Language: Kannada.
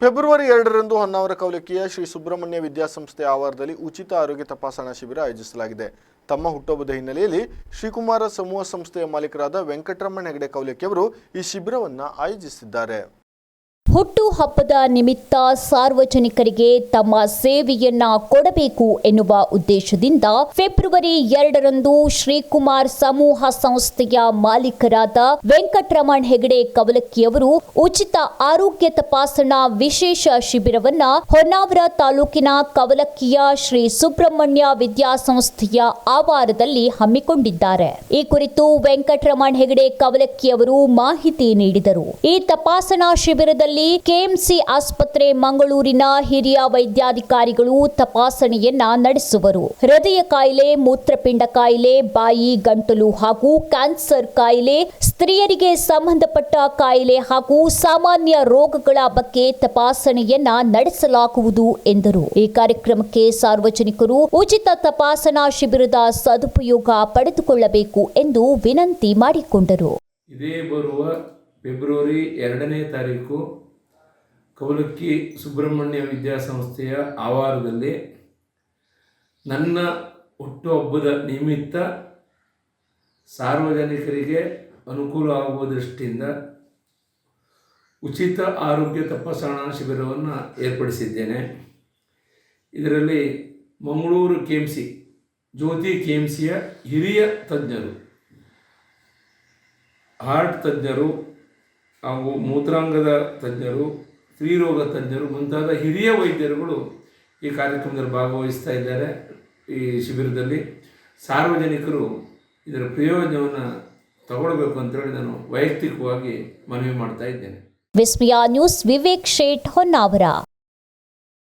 ಫೆಬ್ರವರಿ ಎರಡರಂದು ಹೊನ್ನಾವರ ಕೌಲಕಿಯ ಶ್ರೀ ಸುಬ್ರಹ್ಮಣ್ಯ ವಿದ್ಯಾಸಂಸ್ಥೆ ಆವರಣದಲ್ಲಿ ಉಚಿತ ಆರೋಗ್ಯ ತಪಾಸಣಾ ಶಿಬಿರ ಆಯೋಜಿಸಲಾಗಿದೆ. ತಮ್ಮ ಹುಟ್ಟುಹಬ್ಬದ ಹಿನ್ನೆಲೆಯಲ್ಲಿ ಶ್ರೀಕುಮಾರ ಸಮೂಹ ಸಂಸ್ಥೆಯ ಮಾಲೀಕರಾದ ವೆಂಕಟರಮಣ ಹೆಗಡೆ ಕೌಲಕ್ಕಿಯವರು ಈ ಶಿಬಿರವನ್ನು ಆಯೋಜಿಸಿದ್ದಾರೆ. ಹುಟ್ಟು ಹಬ್ಬದ ನಿಮಿತ್ತ ಸಾರ್ವಜನಿಕರಿಗೆ ತಮ್ಮ ಸೇವೆಯನ್ನ ಕೊಡಬೇಕು ಎನ್ನುವ ಉದ್ದೇಶದಿಂದ ಫೆಬ್ರವರಿ ಎರಡರಂದು ಶ್ರೀಕುಮಾರ್ ಸಮೂಹ ಸಂಸ್ಥೆಯ ಮಾಲೀಕರಾದ ವೆಂಕಟರಮಣ್ ಹೆಗಡೆ ಕವಲಕ್ಕಿಯವರು ಉಚಿತ ಆರೋಗ್ಯ ತಪಾಸಣಾ ವಿಶೇಷ ಶಿಬಿರವನ್ನ ಹೊನ್ನಾವರ ತಾಲೂಕಿನ ಕವಲಕ್ಕಿಯ ಶ್ರೀ ಸುಬ್ರಹ್ಮಣ್ಯ ವಿದ್ಯಾಸಂಸ್ಥೆಯ ಆವಾರದಲ್ಲಿ ಹಮ್ಮಿಕೊಂಡಿದ್ದಾರೆ. ಈ ಕುರಿತು ವೆಂಕಟರಮಣ್ ಹೆಗಡೆ ಕವಲಕ್ಕಿಯವರು ಮಾಹಿತಿ ನೀಡಿದರು. ಈ ತಪಾಸಣಾ ಶಿಬಿರದಲ್ಲಿ ಕೆಎಂಸಿ ಆಸ್ಪತ್ರೆ ಮಂಗಳೂರಿನ ಹಿರಿಯ ವೈದ್ಯಾಧಿಕಾರಿಗಳು ತಪಾಸಣೆಯನ್ನ ನಡೆಸುವರು. ಹೃದಯ ಕಾಯಿಲೆ, ಮೂತ್ರಪಿಂಡ ಕಾಯಿಲೆ, ಬಾಯಿ, ಗಂಟಲು ಹಾಗೂ ಕ್ಯಾನ್ಸರ್ ಕಾಯಿಲೆ, ಸ್ತ್ರೀಯರಿಗೆ ಸಂಬಂಧಪಟ್ಟ ಕಾಯಿಲೆ ಹಾಗೂ ಸಾಮಾನ್ಯ ರೋಗಗಳ ಬಗ್ಗೆ ತಪಾಸಣೆಯನ್ನ ನಡೆಸಲಾಗುವುದು ಎಂದರು. ಈ ಕಾರ್ಯಕ್ರಮಕ್ಕೆ ಸಾರ್ವಜನಿಕರು ಉಚಿತ ತಪಾಸಣಾ ಶಿಬಿರದ ಸದುಪಯೋಗ ಪಡೆದುಕೊಳ್ಳಬೇಕು ಎಂದು ವಿನಂತಿ ಮಾಡಿಕೊಂಡರು. ಇದೇ ಬರುವ ಫೆಬ್ರವರಿ ಎರಡನೇ ತಾರೀಕು ಕವಲಕ್ಕಿ ಸುಬ್ರಹ್ಮಣ್ಯ ವಿದ್ಯಾಸಂಸ್ಥೆಯ ಆವಾರದಲ್ಲಿ ನನ್ನ ಹುಟ್ಟುಹಬ್ಬದ ನಿಮಿತ್ತ ಸಾರ್ವಜನಿಕರಿಗೆ ಅನುಕೂಲ ಆಗುವ ದೃಷ್ಟಿಯಿಂದ ಉಚಿತ ಆರೋಗ್ಯ ತಪಾಸಣಾ ಶಿಬಿರವನ್ನು ಏರ್ಪಡಿಸಿದ್ದೇನೆ. ಇದರಲ್ಲಿ Mangaluru K M C Jyothi K M ಸಿಯ ಹಿರಿಯ ತಜ್ಞರು, ಹಾರ್ಟ್ ತಜ್ಞರು ಹಾಗೂ ಮೂತ್ರಾಂಗದ ತಜ್ಞರು ಸ್ತ್ರೀರೋಗ ತಜ್ಞರು ಮುಂತಾದ ಹಿರಿಯ ವೈದ್ಯರುಗಳು ಈ ಕಾರ್ಯಕ್ರಮದಲ್ಲಿ ಭಾಗವಹಿಸ್ತಾ ಇದ್ದಾರೆ ಈ ಶಿಬಿರದಲ್ಲಿ. ಸಾರ್ವಜನಿಕರು ಇದರ ಪ್ರಯೋಜನವನ್ನು ತಗೊಳ್ಬೇಕು ಅಂತೇಳಿ ನಾನು ವೈಯಕ್ತಿಕವಾಗಿ ಮನವಿ ಮಾಡ್ತಾ ಇದ್ದೇನೆ. ವಿಸ್ಮಯ ನ್ಯೂಸ್ ವಿವೇಕ್ ಶೇಟ್ ಹೊನ್ನಾವರ.